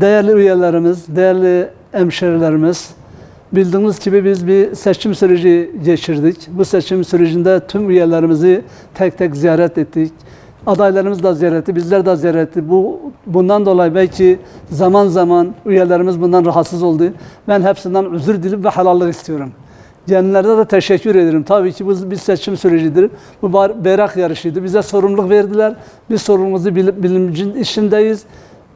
Değerli üyelerimiz, değerli hemşerilerimiz, bildiğiniz gibi biz bir seçim süreci geçirdik. Bu seçim sürecinde tüm üyelerimizi tek tek ziyaret ettik. Adaylarımız da ziyaret etti, bizler de ziyaret ettik. Bu, bundan dolayı belki zaman zaman üyelerimiz bundan rahatsız oldu. Ben hepsinden özür dilip ve helallik istiyorum. Kendilerine de teşekkür ederim. Tabii ki bu bir seçim sürecidir. Bu bayrak yarışıydı. Bize sorumluluk verdiler. Biz sorumluluğumuzu bil- bilincin içindeyiz.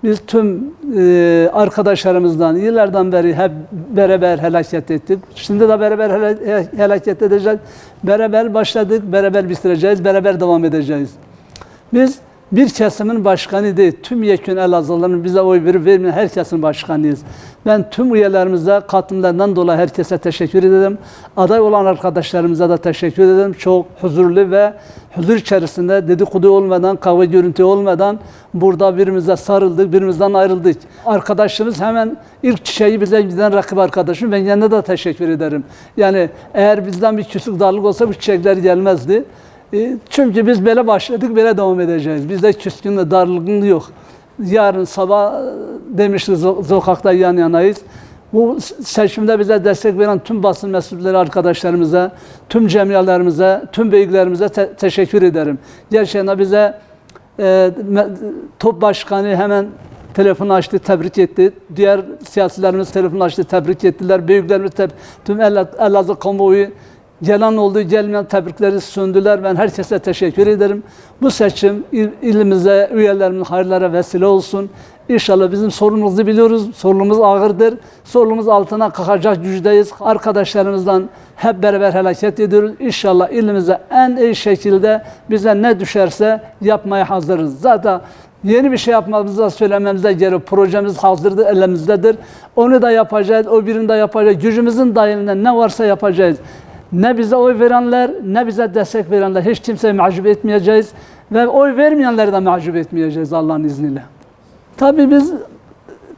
Biz tüm e, arkadaşlarımızdan yıllardan beri hep beraber hareket ettik. Şimdi de beraber hareket edeceğiz. Beraber başladık, beraber bitireceğiz, beraber devam edeceğiz. Biz bir kesimin başkanı değil, tüm yekün Elazığlıların bize oy verip vermeyen herkesin başkanıyız. Ben tüm üyelerimize katılımlarından dolayı herkese teşekkür ederim. Aday olan arkadaşlarımıza da teşekkür ederim. Çok huzurlu ve huzur içerisinde dedikodu olmadan, kavga görüntü olmadan burada birbirimize sarıldık, birbirimizden ayrıldık. Arkadaşımız hemen ilk çiçeği bize giden rakip arkadaşım. Ben kendine de teşekkür ederim. Yani eğer bizden bir küslük darlık olsa bu çiçekler gelmezdi. E, Çünkü biz böyle başladık, böyle devam edeceğiz. Bizde küskünlük, darlığın yok. Yarın sabah e, demiştik sokakta yan yanayız. Bu seçimde bize destek veren tüm basın mensupları arkadaşlarımıza, tüm cemiyelerimize, tüm beyliklerimize te- teşekkür ederim. Gerçekten bize e, top başkanı hemen telefon açtı, tebrik etti. Diğer siyasilerimiz telefon açtı, tebrik ettiler. Büyüklerimiz, teb- tüm El- Elazığ kamuoyu Gelen oldu, gelmeyen tebrikleri sündüler. Ben herkese teşekkür ederim. Bu seçim il- ilimize, üyelerimin hayırlara vesile olsun. İnşallah bizim sorunumuzu biliyoruz. Sorunumuz ağırdır. Sorunumuz altına kalkacak güçteyiz. Arkadaşlarımızdan hep beraber hareket ediyoruz. İnşallah ilimize en iyi şekilde bize ne düşerse yapmaya hazırız. Zaten Yeni bir şey yapmamıza söylememize gerek. Projemiz hazırdır, elimizdedir. Onu da yapacağız, o birini de yapacağız. Gücümüzün dahilinde ne varsa yapacağız. Ne bize oy verenler, ne bize destek verenler hiç kimseyi mahcup etmeyeceğiz. Ve oy vermeyenleri de mahcup etmeyeceğiz Allah'ın izniyle. Tabii biz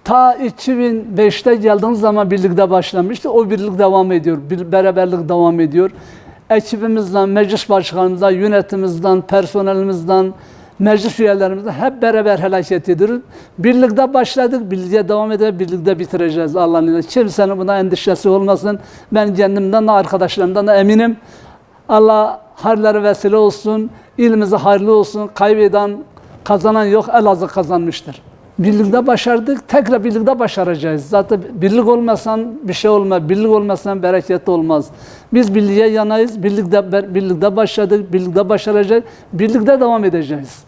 ta 2005'te geldiğimiz zaman birlikte başlamıştı. O birlik devam ediyor. Bir beraberlik devam ediyor. Ekibimizden, meclis başkanımızdan, yönetimimizden, personelimizden, meclis üyelerimizden hep beraber hareket ediyoruz. Birlikte başladık, birlikte devam edeceğiz, birlikte bitireceğiz Allah'ın izniyle. Kimsenin buna endişesi olmasın. Ben kendimden de arkadaşlarımdan da eminim. Allah hayırlara vesile olsun, ilimize hayırlı olsun. Kaybeden, kazanan yok, Elazığ kazanmıştır. Birlikte başardık, tekrar birlikte başaracağız. Zaten birlik olmasan bir şey olmaz, birlik olmasan bereket olmaz. Biz birliğe yanayız, birlikte, birlikte başladık, birlikte başaracağız, birlikte devam edeceğiz.